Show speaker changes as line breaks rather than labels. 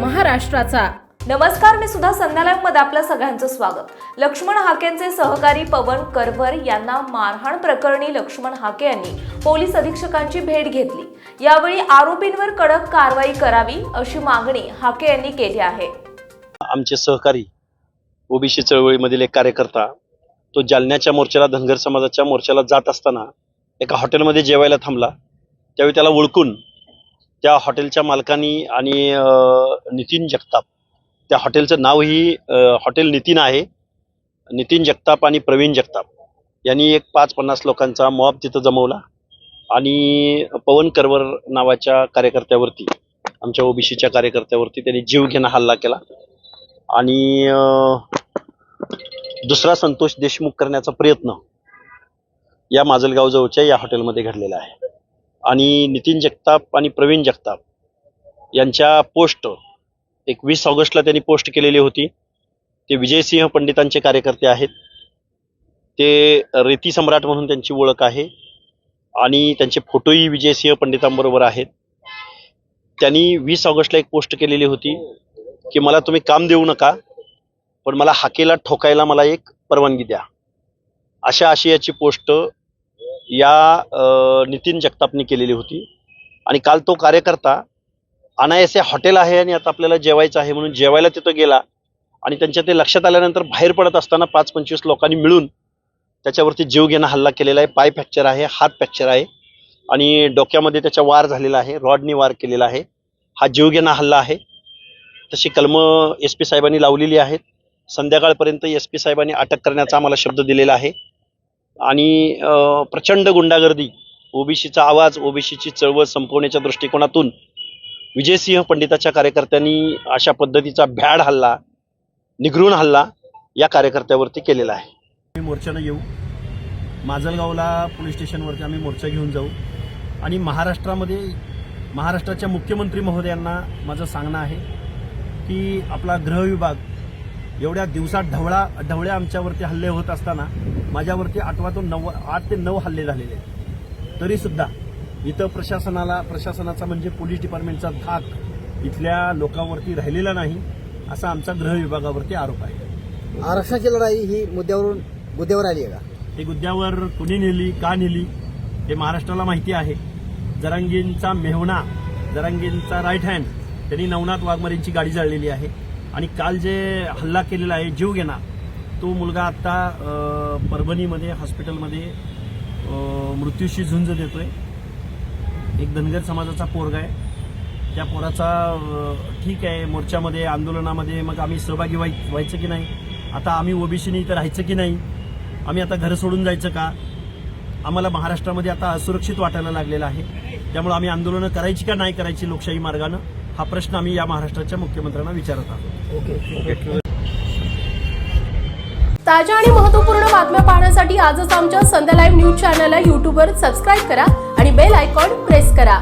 महाराष्ट्राचा.
नमस्कार मी सुद्धा संध्यालायमध्ये आपलं सगळ्यांचं स्वागत. लक्ष्मण हाकेंचे सहकारी पवन करवर यांना मारहाण प्रकरणी लक्ष्मण हाके यांनी पोलीस अधीक्षकांची भेट घेतली. यावेळी आरोपींवर कडक कारवाई करावी अशी मागणी हाके यांनी केली आहे.
आमचे सहकारी ओबीसी चळवळीमधील एक कार्यकर्ता तो जालन्याच्या मोर्चाला धनगर समाजाच्या मोर्चाला जात असताना एका हॉटेलमध्ये जेवायला थांबला. त्यावेळी त्याला ओळखून त्या हॉटेलच्या मालकांनी आणि नितीन जगताप. त्या हॉटेलचं नावही हॉटेल नितीन आहे. नितीन जगताप आणि प्रवीण जगताप. यांनी एक पाच पन्नास लोकांचा मॉब तिथं जमवला आणि पवन करवर नावाच्या कार्यकर्त्यावरती आमच्या ओबीसीच्या कार्यकर्त्यावरती त्यांनी जीवघेणा हल्ला केला. आणि दुसरा संतोष देशमुख करण्याचा प्रयत्न या माजलगाव जवळच्या या हॉटेलमध्ये घडलेला आहे. आणि नितीन जगताप आणि प्रवीण जगताप यांच्या पोस्ट एक वीस ऑगस्टला त्यांनी पोस्ट केलेली होती. ते विजयसिंह पंडितांचे कार्यकर्ते आहेत. ते रेती सम्राट म्हणून त्यांची ओळख आहे आणि त्यांचे फोटोही विजयसिंह पंडितांबरोबर आहेत. त्यांनी वीस ऑगस्टला एक पोस्ट केलेली होती की मला तुम्ही काम देऊ नका पण मला हाकेला ठोकायला मला एक परवानगी द्या. अशा आशयाची पोस्ट या नितीन जगतापनी केलेली होती. आणि काल तो कार्यकर्ता अनायसे हॉटेल आहे आणि आता आपल्याला जेवायचं आहे म्हणून जेवायला तिथं गेला. आणि त्यांच्या ते लक्षात आल्यानंतर बाहेर पडत असताना पाच पंचवीस लोकांनी मिळून त्याच्यावरती जीवघेणा हल्ला केलेला आहे. पाय फ्रॅक्चर आहे हात फ्रॅक्चर आहे. आणि डोक्यामध्ये त्याचा वार झालेला आहे रॉडनी वार केलेला आहे. हा जीवघेणा हल्ला आहे. तशी कलमं एस पी साहेबांनी लावलेली आहेत. संध्याकाळपर्यंत एस पी साहेबांनी अटक करण्याचा आम्हाला शब्द दिलेला आहे. आणि प्रचंड गुंडागर्दी. ओबीसीचा आवाज ओबीसीची चळवळ संपवण्याच्या दृष्टिकोनातून विजयसिंह पंडिताच्या कार्यकर्त्यांनी अशा पद्धतीचा भ्याड हल्ला निघृण हल्ला या कार्यकर्त्यावरती केलेला आहे.
मी मोर्चानं येऊ. माजलगावला पोलीस स्टेशनवरती आम्ही मोर्चा घेऊन जाऊ. आणि महाराष्ट्रामध्ये महाराष्ट्राच्या मुख्यमंत्री महोदयांना माझं सांगणं आहे की आपला गृह विभाग एवढ्या दिवसात ढवळा ढवळे आमच्यावरती हल्ले होत असताना माझ्यावरती आठवातून नऊ आठ ते नऊ हल्ले झालेले तरीसुद्धा इथं प्रशासनाला प्रशासनाचा म्हणजे पोलीस डिपार्टमेंटचा धाक इथल्या लोकांवरती राहिलेला नाही असा आमचा गृह विभागावरती आरोप आहे.
आरक्षणाची लढाई ही मुद्द्यावरून मुद्द्यावर आली आहे का?
ही गुद्द्यावर कुणी नेली का नेली हे महाराष्ट्राला माहिती आहे. जरांगींचा मेहणा जरांगींचा राईट हँड त्यांनी नवनाथ वाघमारेंची गाडी जाळलेली आहे. आणि काल जे हल्ला केलेला आहे जीव घेणा तो मुलगा आत्ता परभणीमध्ये हॉस्पिटलमध्ये मृत्यूशी झुंज देतो आहे एक धनगर समाजाचा पोरगा आहे. त्या पोराचा ठीक आहे मोर्चामध्ये आंदोलनामध्ये मग आम्ही सहभागी व्हाय व्हायचं की नाही? आता आम्ही ओबीसीने इथं राहायचं की नाही? आम्ही आता घर सोडून जायचं का? आम्हाला महाराष्ट्रामध्ये आता असुरक्षित वाटायला लागलेलं आहे. त्यामुळे आम्ही आंदोलनं करायची का नाही करायची लोकशाही मार्गानं? हा प्रश्न आम्ही या महाराष्ट्राच्या मुख्यमंत्र्यांना विचारत आहोत.
ओके
ताज्या आणि महत्त्वपूर्ण बातम्या पाहण्यासाठी आजच आमच्या संध्या लाईव्ह न्यूज चॅनलला यूट्यूबवर सबस्क्राईब करा आणि बेल आयकॉन प्रेस करा.